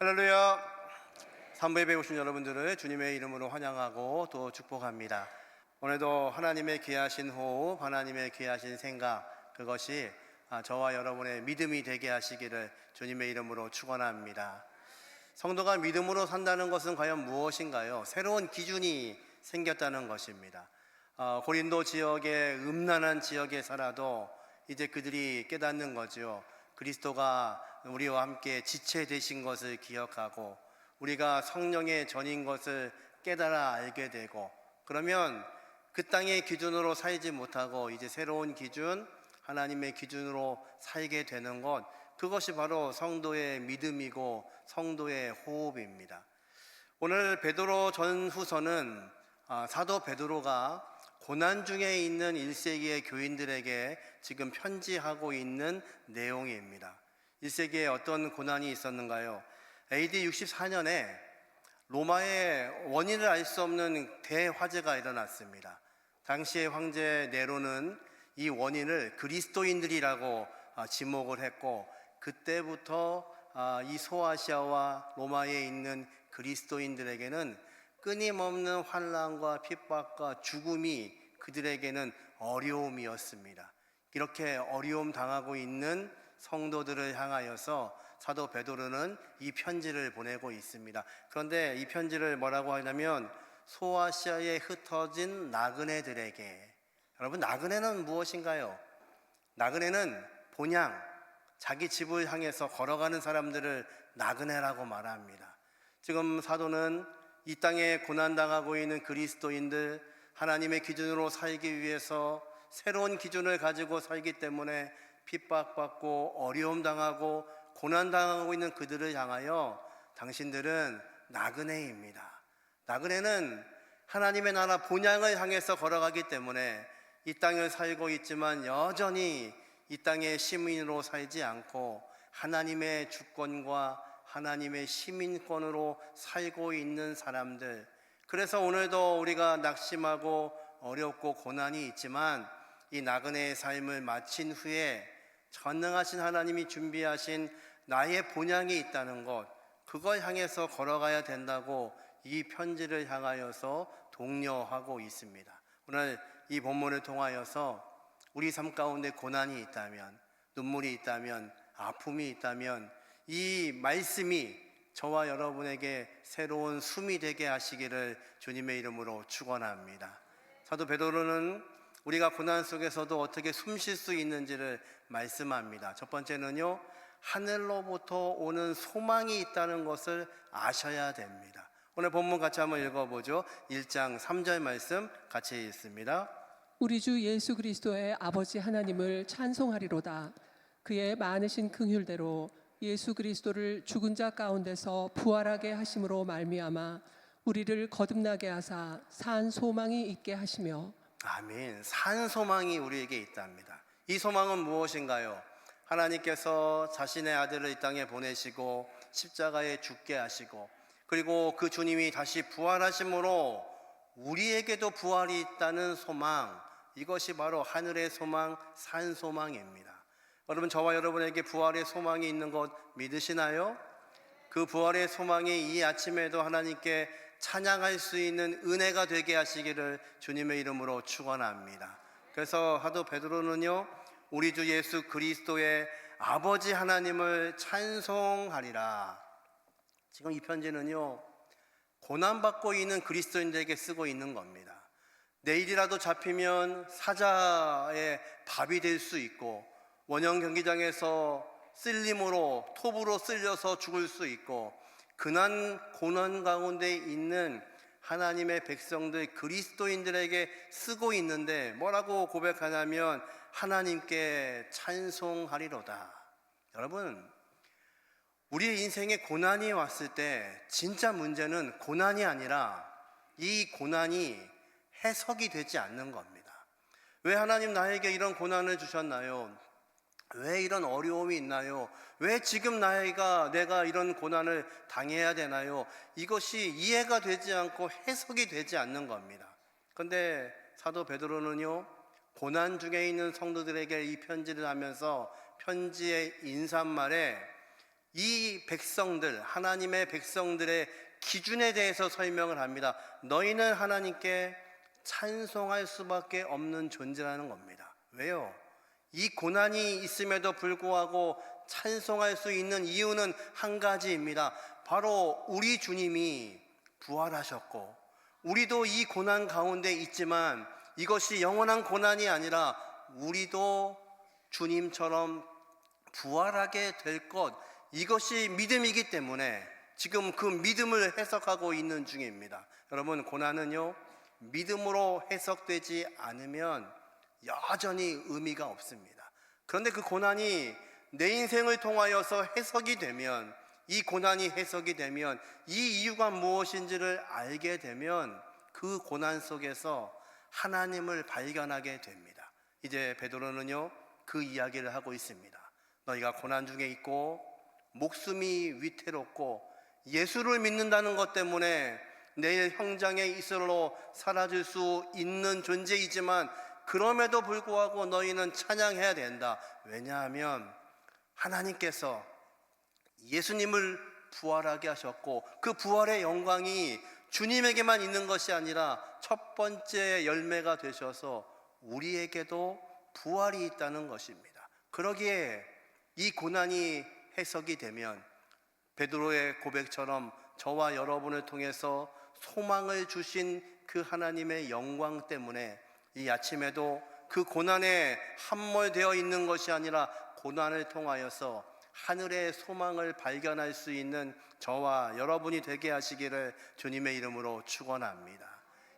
할렐루야. 삼부에 배우신 여러분들을 주님의 이름으로 환영하고 또 축복합니다. 오늘도 하나님의 귀하신 호흡, 하나님의 귀하신 생각, 그것이 아, 저와 여러분의 믿음이 되게 하시기를 주님의 이름으로 축원합니다. 성도가 믿음으로 산다는 것은 과연 무엇인가요? 새로운 기준이 생겼다는 것입니다. 어, 고린도 지역의 음란한 지역에 살아도 이제 그들이 깨닫는 거죠. 그리스도가 우리와 함께 지체 되신 것을 기억하고 우리가 성령의 전인 것을 깨달아 알게 되고 그러면 그 땅의 기준으로 살지 못하고 이제 새로운 기준 하나님의 기준으로 살게 되는 것 그것이 바로 성도의 믿음이고 성도의 호흡입니다. 오늘 베드로 전후서는 아, 사도 베드로가 고난 중에 있는 1세기의 교인들에게 지금 편지하고 있는 내용입니다. 1세기에 어떤 고난이 있었는가요? AD 64년에 로마의 원인을 알 수 없는 대화재가 일어났습니다. 당시의 황제 네로는 이 원인을 그리스도인들이라고 아, 지목을 했고 그때부터 아, 이 소아시아와 로마에 있는 그리스도인들에게는 끊임없는 환란과 핍박과 죽음이 그들에게는 어려움이었습니다. 이렇게 어려움 당하고 있는 성도들을 향하여서 사도 베드로는 이 편지를 보내고 있습니다. 그런데 이 편지를 뭐라고 하냐면 소아시아에 흩어진 나그네들에게 여러분 나그네는 무엇인가요? 나그네는 본향 자기 집을 향해서 걸어가는 사람들을 나그네라고 말합니다. 지금 사도는 이 땅에 고난당하고 있는 그리스도인들 하나님의 기준으로 살기 위해서 새로운 기준을 가지고 살기 때문에 핍박받고 어려움 당하고 고난 당하고 있는 그들을 향하여 당신들은 나그네입니다. 나그네는 하나님의 나라 본향을 향해서 걸어가기 때문에 이 땅을 살고 있지만 여전히 이 땅의 시민으로 살지 않고 하나님의 주권과 하나님의 시민권으로 살고 있는 사람들. 그래서 오늘도 우리가 낙심하고 어렵고 고난이 있지만 이 나그네의 삶을 마친 후에 전능하신 하나님이 준비하신 나의 본향이 있다는 것, 그걸 향해서 걸어가야 된다고 이 편지를 향하여서 독려하고 있습니다. 오늘 이 본문을 통하여서 우리 삶 가운데 고난이 있다면, 눈물이 있다면, 아픔이 있다면, 이 말씀이 저와 여러분에게 새로운 숨이 되게 하시기를 주님의 이름으로 축원합니다. 사도 베드로는 우리가 고난 속에서도 어떻게 숨 쉴 수 있는지를 말씀합니다. 첫 번째는요, 하늘로부터 오는 소망이 있다는 것을 아셔야 됩니다. 오늘 본문 같이 한번 읽어보죠. 1장 3절 말씀 같이 읽습니다. 우리 주 예수 그리스도의 아버지 하나님을 찬송하리로다. 그의 많으신 긍휼대로 예수 그리스도를 죽은 자 가운데서 부활하게 하심으로 말미암아 우리를 거듭나게 하사 산 소망이 있게 하시며 아멘. 산 소망이 우리에게 있답니다. 이 소망은 무엇인가요? 하나님께서 자신의 아들을 이 땅에 보내시고 십자가에 죽게 하시고 그리고 그 주님이 다시 부활하심으로 우리에게도 부활이 있다는 소망 이것이 바로 하늘의 소망, 산 소망입니다. 여러분 저와 여러분에게 부활의 소망이 있는 것 믿으시나요? 그 부활의 소망이 이 아침에도 하나님께 찬양할 수 있는 은혜가 되게 하시기를 주님의 이름으로 축원합니다. 그래서 하도 베드로는요 우리 주 예수 그리스도의 아버지 하나님을 찬송하리라. 지금 이 편지는요 고난 받고 있는 그리스도인들에게 쓰고 있는 겁니다. 내일이라도 잡히면 사자의 밥이 될 수 있고 원형 경기장에서 쓸림으로 톱으로 쓸려서 죽을 수 있고 근한 고난 가운데 있는 하나님의 백성들 그리스도인들에게 쓰고 있는데 뭐라고 고백하냐면 하나님께 찬송하리로다. 여러분 우리의 인생에 고난이 왔을 때 진짜 문제는 고난이 아니라 이 고난이 해석이 되지 않는 겁니다. 왜 하나님 나에게 이런 고난을 주셨나요? 왜 이런 어려움이 있나요? 왜 지금 나이가 내가 이런 고난을 당해야 되나요? 이것이 이해가 되지 않고 해석이 되지 않는 겁니다. 근데 사도 베드로는요, 고난 중에 있는 성도들에게 이 편지를 하면서 편지의 인사말에 이 백성들, 하나님의 백성들의 기준에 대해서 설명을 합니다. 너희는 하나님께 찬송할 수밖에 없는 존재라는 겁니다. 왜요? 이 고난이 있음에도 불구하고 찬송할 수 있는 이유는 한 가지입니다. 바로 우리 주님이 부활하셨고, 우리도 이 고난 가운데 있지만 이것이 영원한 고난이 아니라 우리도 주님처럼 부활하게 될 것, 이것이 믿음이기 때문에 지금 그 믿음을 해석하고 있는 중입니다. 여러분, 고난은요, 믿음으로 해석되지 않으면 여전히 의미가 없습니다. 그런데 그 고난이 내 인생을 통하여서 해석이 되면, 이 고난이 해석이 되면, 이 이유가 무엇인지를 알게 되면 그 고난 속에서 하나님을 발견하게 됩니다. 이제 베드로는요, 그 이야기를 하고 있습니다. 너희가 고난 중에 있고 목숨이 위태롭고 예수를 믿는다는 것 때문에 내일 형장에 이슬로 사라질 수 있는 존재이지만 그럼에도 불구하고 너희는 찬양해야 된다. 왜냐하면 하나님께서 예수님을 부활하게 하셨고 그 부활의 영광이 주님에게만 있는 것이 아니라 첫 번째 열매가 되셔서 우리에게도 부활이 있다는 것입니다. 그러기에 이 고난이 해석이 되면 베드로의 고백처럼 저와 여러분을 통해서 소망을 주신 그 하나님의 영광 때문에 이 아침에도 그 고난에 함몰되어 있는 것이 아니라 고난을 통하여서 하늘의 소망을 발견할 수 있는 저와 여러분이 되게 하시기를 주님의 이름으로 축원합니다.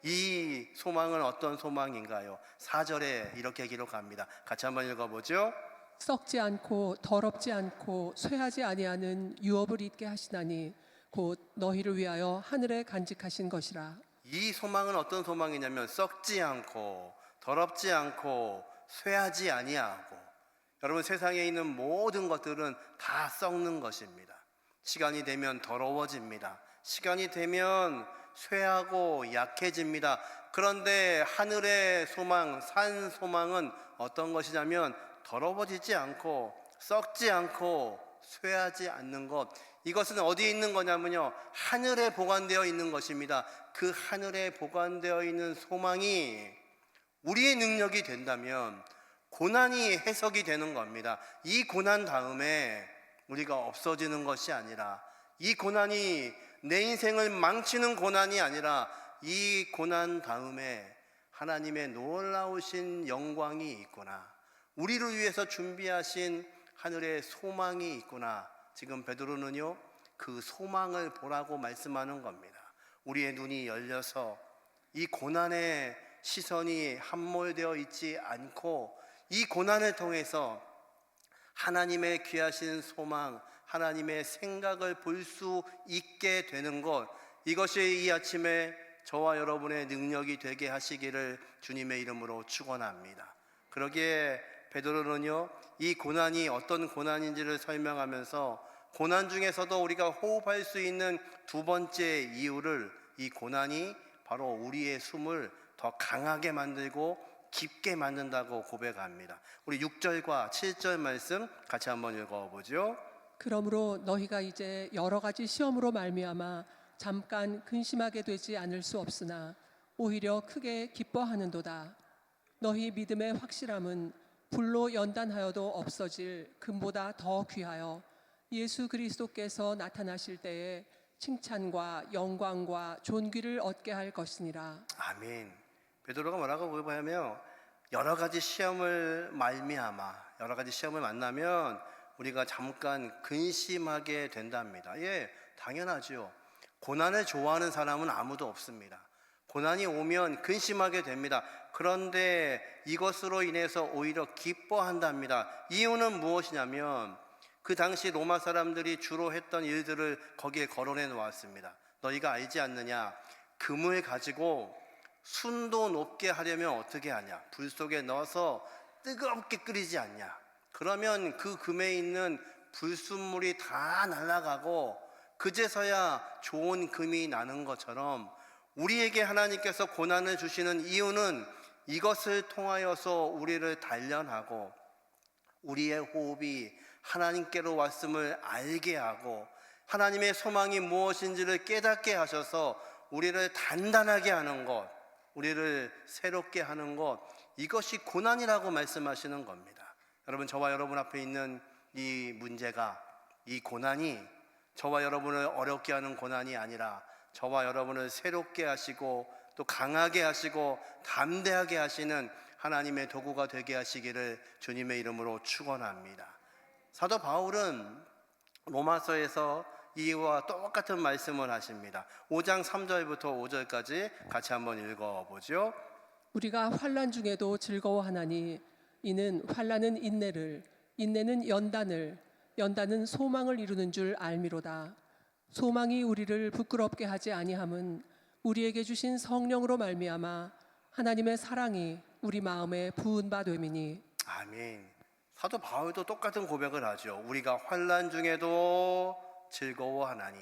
이 소망은 어떤 소망인가요? 4절에 이렇게 기록합니다. 같이 한번 읽어보죠. 썩지 않고 더럽지 않고 쇠하지 아니하는 유업을 잊게 하시나니 곧 너희를 위하여 하늘에 간직하신 것이라 이 소망은 어떤 소망이냐면 썩지 않고 더럽지 않고 쇠하지 아니하고 여러분 세상에 있는 모든 것들은 다 썩는 것입니다. 시간이 되면 더러워집니다. 시간이 되면 쇠하고 약해집니다. 그런데 하늘의 소망, 산 소망은 어떤 것이냐면 더러워지지 않고 썩지 않고 쇠하지 않는 것. 이것은 어디에 있는 거냐면요. 하늘에 보관되어 있는 것입니다. 그 하늘에 보관되어 있는 소망이 우리의 능력이 된다면 고난이 해석이 되는 겁니다. 이 고난 다음에 우리가 없어지는 것이 아니라 이 고난이 내 인생을 망치는 고난이 아니라 이 고난 다음에 하나님의 놀라우신 영광이 있구나. 우리를 위해서 준비하신 하늘의 소망이 있구나. 지금 베드로는요, 그 소망을 보라고 말씀하는 겁니다. 우리의 눈이 열려서 이 고난의 시선이 함몰되어 있지 않고 이 고난을 통해서 하나님의 귀하신 소망, 하나님의 생각을 볼 수 있게 되는 것, 이것이 이 아침에 저와 여러분의 능력이 되게 하시기를 주님의 이름으로 축원합니다. 그러기에 베드로는요, 이 고난이 어떤 고난인지를 설명하면서 고난 중에서도 우리가 호흡할 수 있는 두 번째 이유를 이 고난이 바로 우리의 숨을 더 강하게 만들고 깊게 만든다고 고백합니다. 우리 6절과 7절 말씀 같이 한번 읽어보죠. 그러므로 너희가 이제 여러 가지 시험으로 말미암아 잠깐 근심하게 되지 않을 수 없으나 오히려 크게 기뻐하는도다 너희 믿음의 확실함은 불로 연단하여도 없어질 금보다 더 귀하여 예수 그리스도께서 나타나실 때에 칭찬과 영광과 존귀를 얻게 할 것이니라 아멘. 베드로가 뭐라고 고백하냐면 여러 가지 시험을 말미암아 여러 가지 시험을 만나면 우리가 잠깐 근심하게 된답니다. 예, 당연하지요. 고난을 좋아하는 사람은 아무도 없습니다. 고난이 오면 근심하게 됩니다. 그런데 이것으로 인해서 오히려 기뻐한답니다. 이유는 무엇이냐면 그 당시 로마 사람들이 주로 했던 일들을 거기에 거론해 놓았습니다. 너희가 알지 않느냐? 금을 가지고 순도 높게 하려면 어떻게 하냐? 불 속에 넣어서 뜨겁게 끓이지 않냐? 그러면 그 금에 있는 불순물이 다 날아가고 그제서야 좋은 금이 나는 것처럼 우리에게 하나님께서 고난을 주시는 이유는 이것을 통하여서 우리를 단련하고 우리의 호흡이 하나님께로 왔음을 알게 하고 하나님의 소망이 무엇인지를 깨닫게 하셔서 우리를 단단하게 하는 것, 우리를 새롭게 하는 것, 이것이 고난이라고 말씀하시는 겁니다. 여러분, 저와 여러분 앞에 있는 이 문제가, 이 고난이 저와 여러분을 어렵게 하는 고난이 아니라 저와 여러분을 새롭게 하시고 또 강하게 하시고 담대하게 하시는 하나님의 도구가 되게 하시기를 주님의 이름으로 축원합니다. 사도 바울은 로마서에서 이와 똑같은 말씀을 하십니다. 5장 3절부터 5절까지 같이 한번 읽어 보죠. 우리가 환난 중에도 즐거워하나니 이는 환난은 인내를 인내는 연단을 연단은 소망을 이루는 줄 알미로다 소망이 우리를 부끄럽게 하지 아니함은 우리에게 주신 성령으로 말미암아 하나님의 사랑이 우리 마음에 부은 바 됨이니 아멘. 사도 바울도 똑같은 고백을 하죠. 우리가 환난 중에도 즐거워하나니.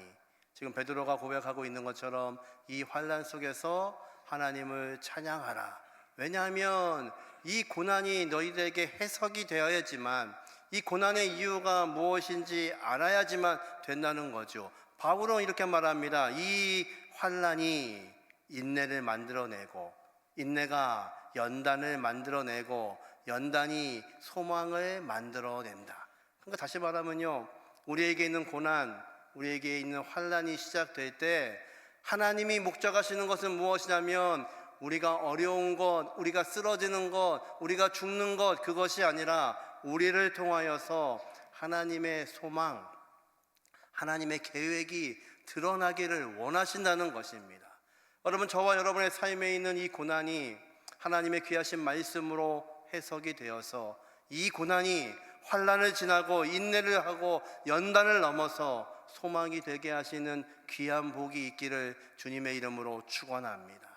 지금 베드로가 고백하고 있는 것처럼 이 환난 속에서 하나님을 찬양하라. 왜냐하면 이 고난이 너희들에게 해석이 되어야지만 이 고난의 이유가 무엇인지 알아야지만 된다는 거죠. 바울은 이렇게 말합니다. 이 환난이 인내를 만들어내고 인내가 연단을 만들어내고 연단이 소망을 만들어낸다. 그러니까 다시 말하면요. 우리에게 있는 고난, 우리에게 있는 환란이 시작될 때 하나님이 목적하시는 것은 무엇이냐면 우리가 어려운 것, 우리가 쓰러지는 것, 우리가 죽는 것 그것이 아니라 우리를 통하여서 하나님의 소망, 하나님의 계획이 드러나기를 원하신다는 것입니다. 여러분 저와 여러분의 삶에 있는 이 고난이 하나님의 귀하신 말씀으로 해석이 되어서 이 고난이 환란을 지나고 인내를 하고 연단을 넘어서 소망이 되게 하시는 귀한 복이 있기를 주님의 이름으로 축원합니다.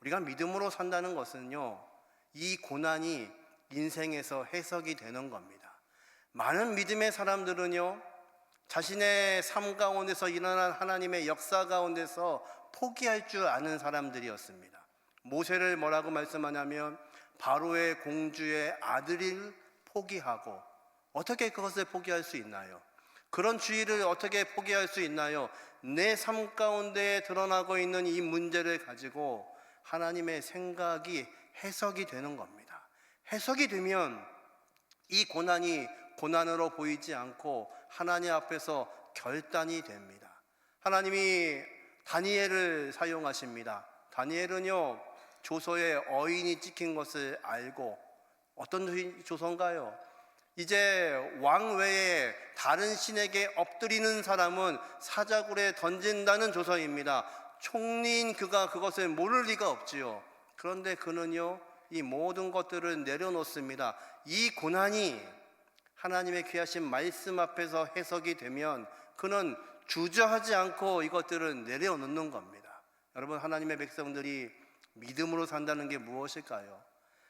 우리가 믿음으로 산다는 것은요. 이 고난이 인생에서 해석이 되는 겁니다. 많은 믿음의 사람들은요. 자신의 삶 가운데서 일어난 하나님의 역사 가운데서 포기할 줄 아는 사람들이었습니다. 모세를 뭐라고 말씀하냐면 바로의 공주의 아들을 포기하고 어떻게 그것을 포기할 수 있나요? 그런 주의를 어떻게 포기할 수 있나요? 내 삶 가운데 드러나고 있는 이 문제를 가지고 하나님의 생각이 해석이 되는 겁니다. 해석이 되면 이 고난이 고난으로 보이지 않고 하나님 앞에서 결단이 됩니다. 하나님이 다니엘을 사용하십니다. 다니엘은요, 조서에 어인이 찍힌 것을 알고 어떤 조서인가요? 이제 왕 외에 다른 신에게 엎드리는 사람은 사자굴에 던진다는 조서입니다. 총리인 그가 그것을 모를 리가 없지요. 그런데 그는요, 이 모든 것들을 내려놓습니다. 이 고난이 하나님의 귀하신 말씀 앞에서 해석이 되면 그는 주저하지 않고 이것들을 내려놓는 겁니다. 여러분, 하나님의 백성들이 믿음으로 산다는 게 무엇일까요?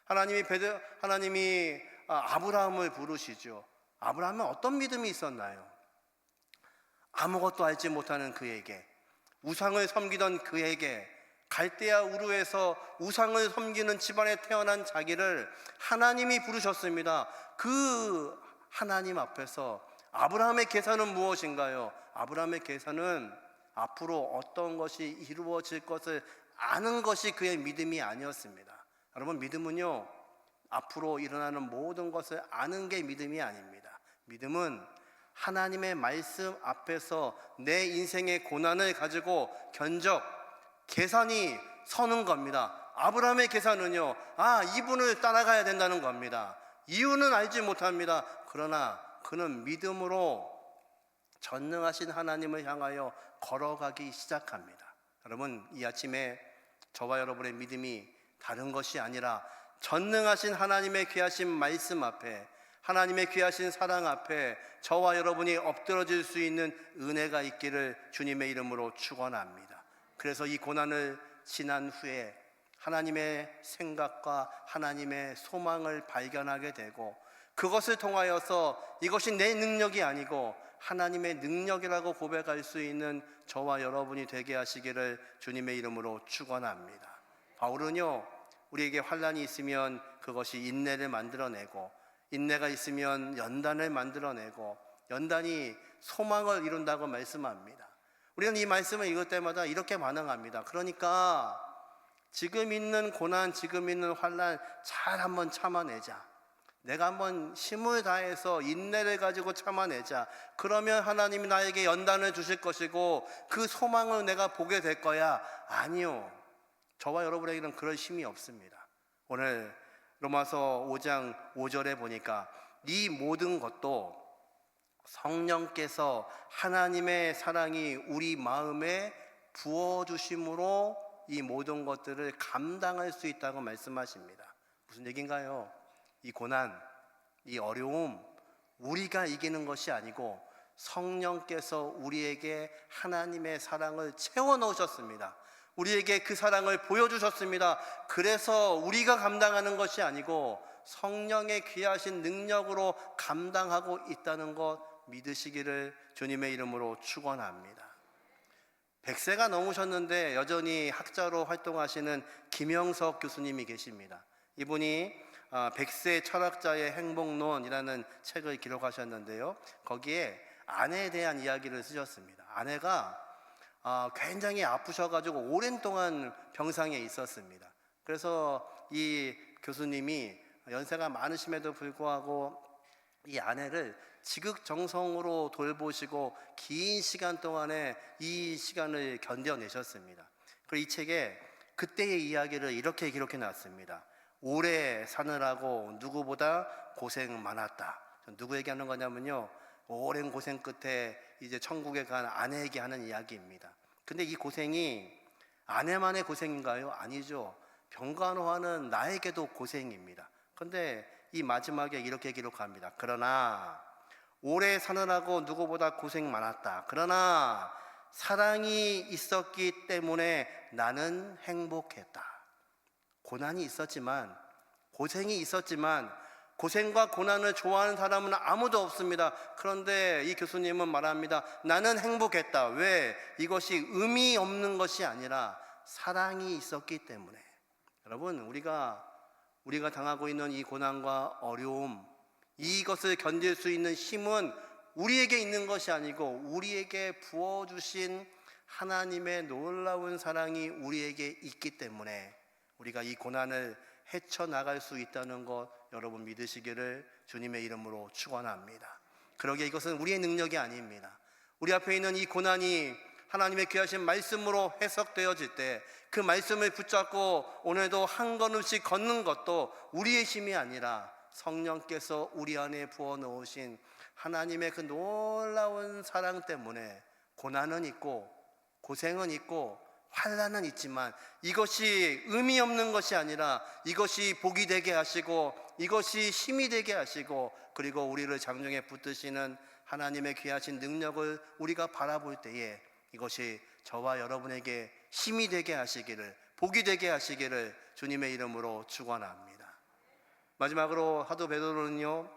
하나님이 베드, 하나님이 아, 아브라함을 부르시죠. 아브라함은 어떤 믿음이 있었나요? 아무것도 알지 못하는 그에게 우상을 섬기던 그에게 갈대아 우르에서 우상을 섬기는 집안에 태어난 자기를 하나님이 부르셨습니다. 그 하나님 앞에서 아브라함의 계산은 무엇인가요? 아브라함의 계산은 앞으로 어떤 것이 이루어질 것을 아는 것이 그의 믿음이 아니었습니다. 여러분 믿음은요 앞으로 일어나는 모든 것을 아는 게 믿음이 아닙니다. 믿음은 하나님의 말씀 앞에서 내 인생의 고난을 가지고 견적 계산이 서는 겁니다. 아브라함의 계산은요, 아, 이분을 따라가야 된다는 겁니다. 이유는 알지 못합니다. 그러나 그는 믿음으로 전능하신 하나님을 향하여 걸어가기 시작합니다. 여러분, 이 아침에 저와 여러분의 믿음이 다른 것이 아니라 전능하신 하나님의 귀하신 말씀 앞에 하나님의 귀하신 사랑 앞에 저와 여러분이 엎드러질 수 있는 은혜가 있기를 주님의 이름으로 축원합니다. 그래서 이 고난을 지난 후에 하나님의 생각과 하나님의 소망을 발견하게 되고 그것을 통하여서 이것이 내 능력이 아니고 하나님의 능력이라고 고백할 수 있는 저와 여러분이 되게 하시기를 주님의 이름으로 축원합니다. 바울은요 우리에게 환란이 있으면 그것이 인내를 만들어내고 인내가 있으면 연단을 만들어내고 연단이 소망을 이룬다고 말씀합니다. 우리는 이 말씀을 읽을 때마다 이렇게 반응합니다. 그러니까 지금 있는 고난, 지금 있는 환란 잘 한번 참아내자. 내가 한번 힘을 다해서 인내를 가지고 참아내자. 그러면 하나님이 나에게 연단을 주실 것이고 그 소망을 내가 보게 될 거야. 아니요. 저와 여러분에게는 그럴 힘이 없습니다. 오늘 로마서 5장 5절에 보니까 이 모든 것도 성령께서 하나님의 사랑이 우리 마음에 부어 주심으로 이 모든 것들을 감당할 수 있다고 말씀하십니다. 무슨 얘기인가요? 이 고난, 이 어려움 우리가 이기는 것이 아니고 성령께서 우리에게 하나님의 사랑을 채워 넣으셨습니다. 우리에게 그 사랑을 보여주셨습니다. 그래서 우리가 감당하는 것이 아니고 성령의 귀하신 능력으로 감당하고 있다는 것 믿으시기를 주님의 이름으로 축원합니다. 100세가 넘으셨는데 여전히 학자로 활동하시는 김영석 교수님이 계십니다. 이분이 아, 100세 철학자의 행복론이라는 책을 기록하셨는데요. 거기에 아내에 대한 이야기를 쓰셨습니다. 아내가 아, 굉장히 아프셔가지고 오랜 동안 병상에 있었습니다. 그래서 이 교수님이 연세가 많으심에도 불구하고 이 아내를 지극정성으로 돌보시고 긴 시간 동안에 이 시간을 견뎌내셨습니다. 그리고 이 책에 그때의 이야기를 이렇게 기록해 놨습니다. 오래 사느라고 누구보다 고생 많았다. 누구 얘기하는 거냐면요. 오랜 고생 끝에 이제 천국에 간 아내에게 하는 이야기입니다. 근데 이 고생이 아내만의 고생인가요? 아니죠. 병간호하는 나에게도 고생입니다. 근데 이 마지막에 이렇게 기록합니다. 그러나 오래 사느라고 누구보다 고생 많았다. 그러나 사랑이 있었기 때문에 나는 행복했다. 고난이 있었지만 고생이 있었지만 고생과 고난을 좋아하는 사람은 아무도 없습니다. 그런데 이 교수님은 말합니다. 나는 행복했다. 왜? 이것이 의미 없는 것이 아니라 사랑이 있었기 때문에. 여러분, 우리가 우리가 당하고 있는 이 고난과 어려움, 이것을 견딜 수 있는 힘은 우리에게 있는 것이 아니고 우리에게 부어 주신 하나님의 놀라운 사랑이 우리에게 있기 때문에 우리가 이 고난을 헤쳐 나갈 수 있다는 것 여러분 믿으시기를 주님의 이름으로 축원합니다. 그러기에 이것은 우리의 능력이 아닙니다. 우리 앞에 있는 이 고난이 하나님의 귀하신 말씀으로 해석되어질 때 그 말씀을 붙잡고 오늘도 한 걸음씩 걷는 것도 우리의 힘이 아니라 성령께서 우리 안에 부어 넣으신 하나님의 그 놀라운 사랑 때문에 고난은 있고 고생은 있고 환란은 있지만 이것이 의미 없는 것이 아니라 이것이 복이 되게 하시고 이것이 힘이 되게 하시고 그리고 우리를 장중에 붙드시는 하나님의 귀하신 능력을 우리가 바라볼 때에 이것이 저와 여러분에게 힘이 되게 하시기를 복이 되게 하시기를 주님의 이름으로 축원합니다. 마지막으로 하도 베드로는요.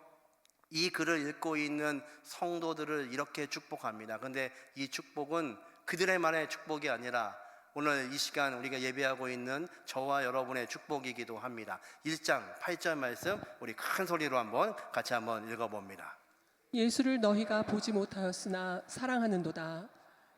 이 글을 읽고 있는 성도들을 이렇게 축복합니다. 근데 이 축복은 그들의만의 축복이 아니라 오늘 이 시간 우리가 예배하고 있는 저와 여러분의 축복이기도 합니다. 1장 8절 말씀 우리 큰 소리로 한번 같이 한번 읽어봅니다. 예수를 너희가 보지 못하였으나 사랑하는도다.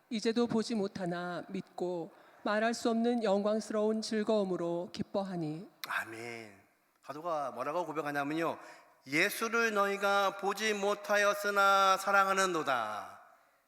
이제도 보지 못하나 믿고 말할 수 없는 영광스러운 즐거움으로 기뻐하니 아멘. 사도가 뭐라고 고백하냐면요. 예수를 너희가 보지 못하였으나 사랑하는도다.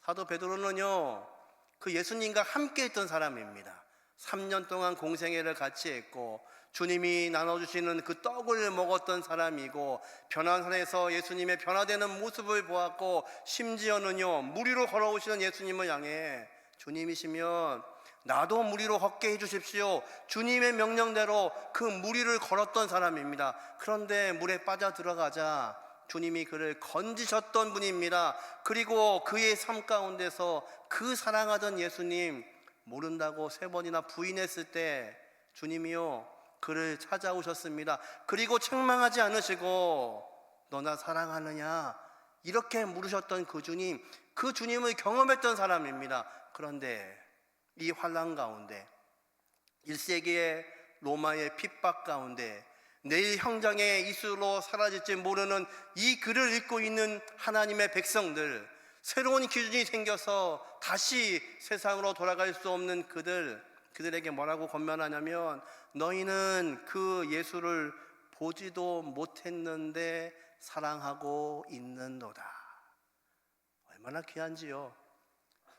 사도 베드로는요. 그 예수님과 함께 있던 사람입니다. 3년 동안 공생애를 같이 했고 주님이 나눠주시는 그 떡을 먹었던 사람이고 변화산에서 예수님의 변화되는 모습을 보았고 심지어는요 물 위로 걸어오시는 예수님을 향해 주님이시면 나도 물 위로 걷게 해주십시오 주님의 명령대로 그물 위를 걸었던 사람입니다 그런데 물에 빠져 들어가자 주님이 그를 건지셨던 분입니다 그리고 그의 삶 가운데서 그 사랑하던 예수님 모른다고 세 번이나 부인했을 때 주님이요 그를 찾아오셨습니다. 그리고 책망하지 않으시고 너나 사랑하느냐 이렇게 물으셨던 그 주님 그 주님을 경험했던 사람입니다. 그런데 이 환란 가운데 1세기의 로마의 핍박 가운데 내일 형장의 이수로 사라질지 모르는 이 글을 읽고 있는 하나님의 백성들, 새로운 기준이 생겨서 다시 세상으로 돌아갈 수 없는 그들, 그들에게 뭐라고 권면하냐면 너희는 그 예수를 보지도 못했는데 사랑하고 있는도다. 얼마나 귀한지요.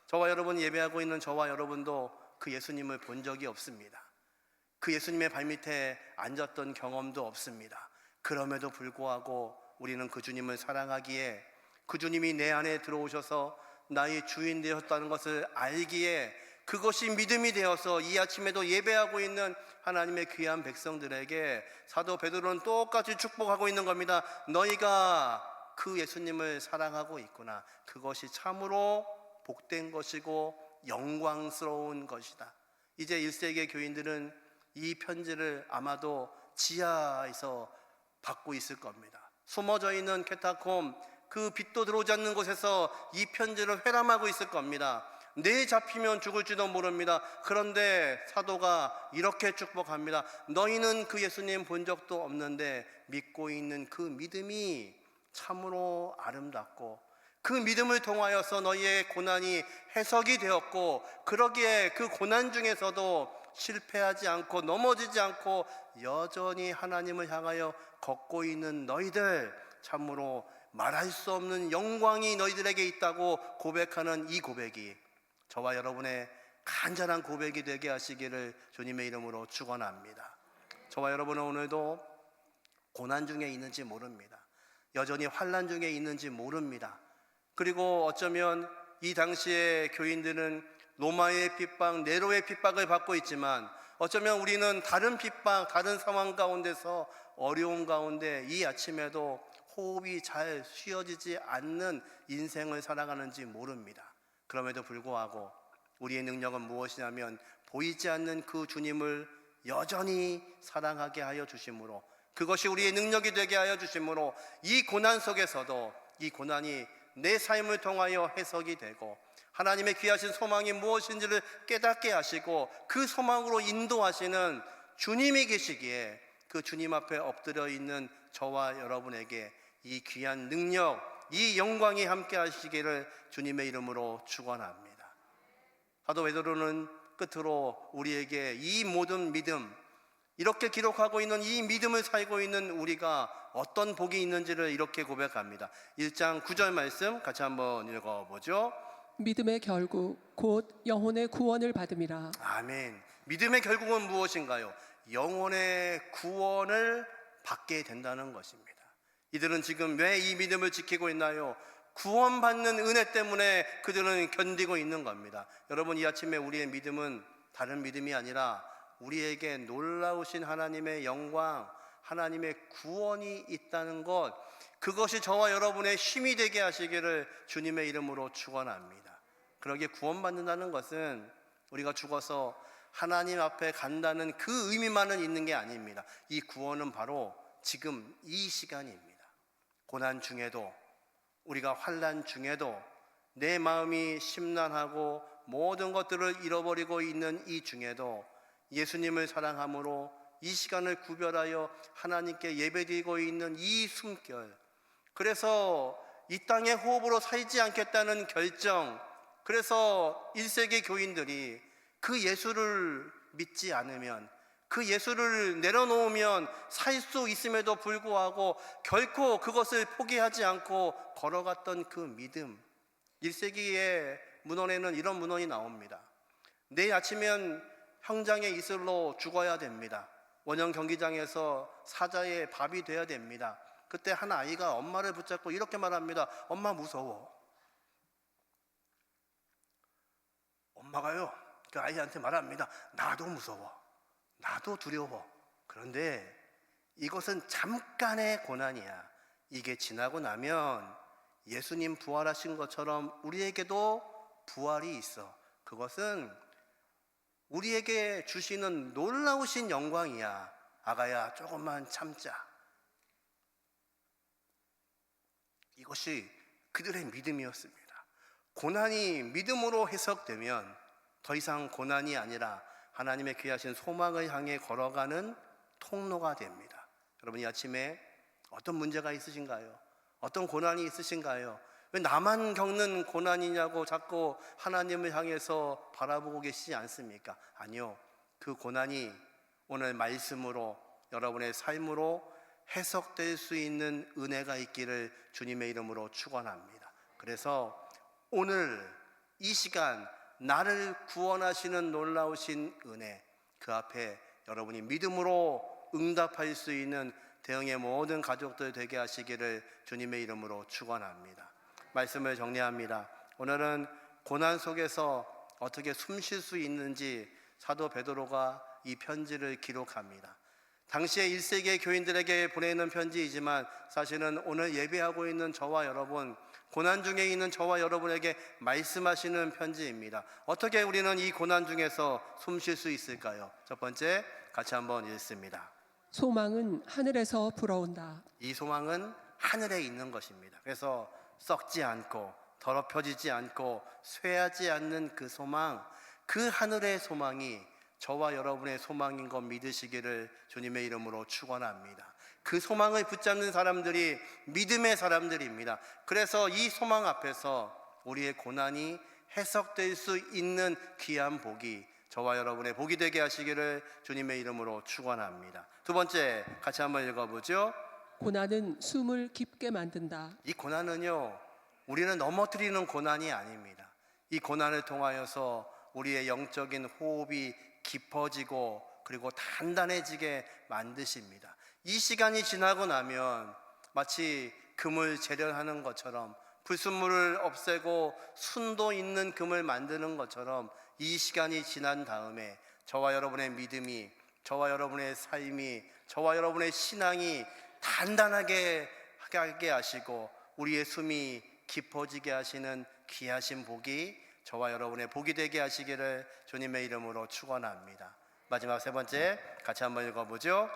저와 여러분 예배하고 있는 저와 여러분도 그 예수님을 본 적이 없습니다. 그 예수님의 발밑에 앉았던 경험도 없습니다. 그럼에도 불구하고 우리는 그 주님을 사랑하기에 그 주님이 내 안에 들어오셔서 나의 주인 되었다는 것을 알기에 그것이 믿음이 되어서 이 아침에도 예배하고 있는 하나님의 귀한 백성들에게 사도 베드로는 똑같이 축복하고 있는 겁니다. 너희가 그 예수님을 사랑하고 있구나. 그것이 참으로 복된 것이고 영광스러운 것이다. 이제 1세기 교인들은 이 편지를 아마도 지하에서 받고 있을 겁니다. 숨어져 있는 캐타콤 그 빛도 들어오지 않는 곳에서 이 편지를 회람하고 있을 겁니다. 내 잡히면 죽을지도 모릅니다. 그런데 사도가 이렇게 축복합니다. 너희는 그 예수님 본 적도 없는데 믿고 있는 그 믿음이 참으로 아름답고 그 믿음을 통하여서 너희의 고난이 해석이 되었고 그러기에 그 고난 중에서도 실패하지 않고 넘어지지 않고 여전히 하나님을 향하여 걷고 있는 너희들 참으로 말할 수 없는 영광이 너희들에게 있다고 고백하는 이 고백이 저와 여러분의 간절한 고백이 되게 하시기를 주님의 이름으로 축원합니다. 저와 여러분은 오늘도 고난 중에 있는지 모릅니다. 여전히 환란 중에 있는지 모릅니다. 그리고 어쩌면 이 당시에 교인들은 로마의 핍박, 네로의 핍박을 받고 있지만 어쩌면 우리는 다른 핍박, 다른 상황 가운데서 어려운 가운데 이 아침에도 호흡이 잘 쉬어지지 않는 인생을 살아가는지 모릅니다. 그럼에도 불구하고 우리의 능력은 무엇이냐면 보이지 않는 그 주님을 여전히 사랑하게 하여 주심으로 그것이 우리의 능력이 되게 하여 주심으로 이 고난 속에서도 이 고난이 내 삶을 통하여 해석이 되고 하나님의 귀하신 소망이 무엇인지를 깨닫게 하시고 그 소망으로 인도하시는 주님이 계시기에 그 주님 앞에 엎드려 있는 저와 여러분에게 이 귀한 능력, 이 영광이 함께 하시기를 주님의 이름으로 축원합니다. 사도 베드로는 끝으로 우리에게 이 모든 믿음 이렇게 기록하고 있는 이 믿음을 살고 있는 우리가 어떤 복이 있는지를 이렇게 고백합니다. 1장 9절 말씀 같이 한번 읽어 보죠. 믿음의 결국 곧 영혼의 구원을 받음이라. 아멘. 믿음의 결국은 무엇인가요? 영혼의 구원을 받게 된다는 것입니다. 이들은 지금 왜 이 믿음을 지키고 있나요? 구원받는 은혜 때문에 그들은 견디고 있는 겁니다. 여러분, 이 아침에 우리의 믿음은 다른 믿음이 아니라 우리에게 놀라우신 하나님의 영광, 하나님의 구원이 있다는 것, 그것이 저와 여러분의 힘이 되게 하시기를 주님의 이름으로 축원합니다. 그러기에 구원받는다는 것은 우리가 죽어서 하나님 앞에 간다는 그 의미만은 있는 게 아닙니다. 이 구원은 바로 지금 이 시간입니다. 고난 중에도 우리가 환란 중에도 내 마음이 심란하고 모든 것들을 잃어버리고 있는 이 중에도 예수님을 사랑함으로 이 시간을 구별하여 하나님께 예배드리고 있는 이 숨결 그래서 이 땅의 호흡으로 살지 않겠다는 결정 그래서 1세기 교인들이 그 예수를 믿지 않으면 그 예수를 내려놓으면 살 수 있음에도 불구하고 결코 그것을 포기하지 않고 걸어갔던 그 믿음. 1세기의 문헌에는 이런 문헌이 나옵니다. 내일 아침엔 형장의 이슬로 죽어야 됩니다. 원형 경기장에서 사자의 밥이 돼야 됩니다. 그때 한 아이가 엄마를 붙잡고 이렇게 말합니다. 엄마 무서워. 엄마가요, 그 아이한테 말합니다. 나도 무서워. 나도 두려워. 그런데 이것은 잠깐의 고난이야. 이게 지나고 나면 예수님 부활하신 것처럼 우리에게도 부활이 있어. 그것은 우리에게 주시는 놀라우신 영광이야. 아가야, 조금만 참자. 이것이 그들의 믿음이었습니다. 고난이 믿음으로 해석되면 더 이상 고난이 아니라 하나님의 귀하신 소망을 향해 걸어가는 통로가 됩니다. 여러분 이 아침에 어떤 문제가 있으신가요? 어떤 고난이 있으신가요? 왜 나만 겪는 고난이냐고 자꾸 하나님을 향해서 바라보고 계시지 않습니까? 아니요. 그 고난이 오늘 말씀으로 여러분의 삶으로 해석될 수 있는 은혜가 있기를 주님의 이름으로 축원합니다. 그래서 오늘 이 시간 나를 구원하시는 놀라우신 은혜 그 앞에 여러분이 믿음으로 응답할 수 있는 대응의 모든 가족들 되게 하시기를 주님의 이름으로 축원합니다. 말씀을 정리합니다. 오늘은 고난 속에서 어떻게 숨 쉴 수 있는지 사도 베드로가 이 편지를 기록합니다. 당시에 1세기의 교인들에게 보내는 편지이지만 사실은 오늘 예배하고 있는 저와 여러분 고난 중에 있는 저와 여러분에게 말씀하시는 편지입니다. 어떻게 우리는 이 고난 중에서 숨 쉴 수 있을까요? 첫 번째 같이 한번 읽습니다. 소망은 하늘에서 불어온다. 이 소망은 하늘에 있는 것입니다. 그래서 썩지 않고 더럽혀지지 않고 쇠하지 않는 그 소망, 그 하늘의 소망이 저와 여러분의 소망인 것 믿으시기를 주님의 이름으로 축원합니다. 그 소망을 붙잡는 사람들이 믿음의 사람들입니다. 그래서 이 소망 앞에서 우리의 고난이 해석될 수 있는 귀한 복이 저와 여러분의 복이 되게 하시기를 주님의 이름으로 축원합니다. 두 번째 같이 한번 읽어보죠. 고난은 숨을 깊게 만든다. 이 고난은요, 우리는 넘어뜨리는 고난이 아닙니다. 이 고난을 통하여서 우리의 영적인 호흡이 깊어지고 그리고 단단해지게 만드십니다. 이 시간이 지나고 나면 마치 금을 재련하는 것처럼 불순물을 없애고 순도 있는 금을 만드는 것처럼 이 시간이 지난 다음에 저와 여러분의 믿음이 저와 여러분의 삶이 저와 여러분의 신앙이 단단하게 하게 하시고 우리의 숨이 깊어지게 하시는 귀하신 복이 저와 여러분의 복이 되게 하시기를 주님의 이름으로 축원합니다. 마지막 세 번째 같이 한번 읽어보죠.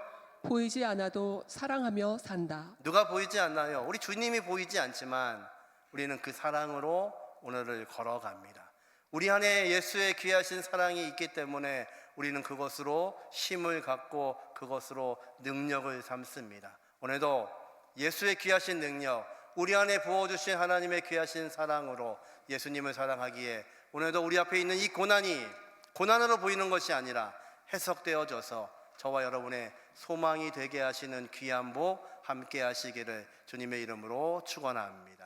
보이지 않아도 사랑하며 산다. 누가 보이지 않나요? 우리 주님이 보이지 않지만 우리는 그 사랑으로 오늘을 걸어갑니다. 우리 안에 예수의 귀하신 사랑이 있기 때문에 우리는 그것으로 힘을 갖고 그것으로 능력을 삼습니다. 오늘도 예수의 귀하신 능력, 우리 안에 부어주신 하나님의 귀하신 사랑으로 예수님을 사랑하기에 오늘도 우리 앞에 있는 이 고난이 고난으로 보이는 것이 아니라 해석되어져서 저와 여러분의 소망이 되게 하시는 귀한 복 함께 하시기를 주님의 이름으로 축원합니다.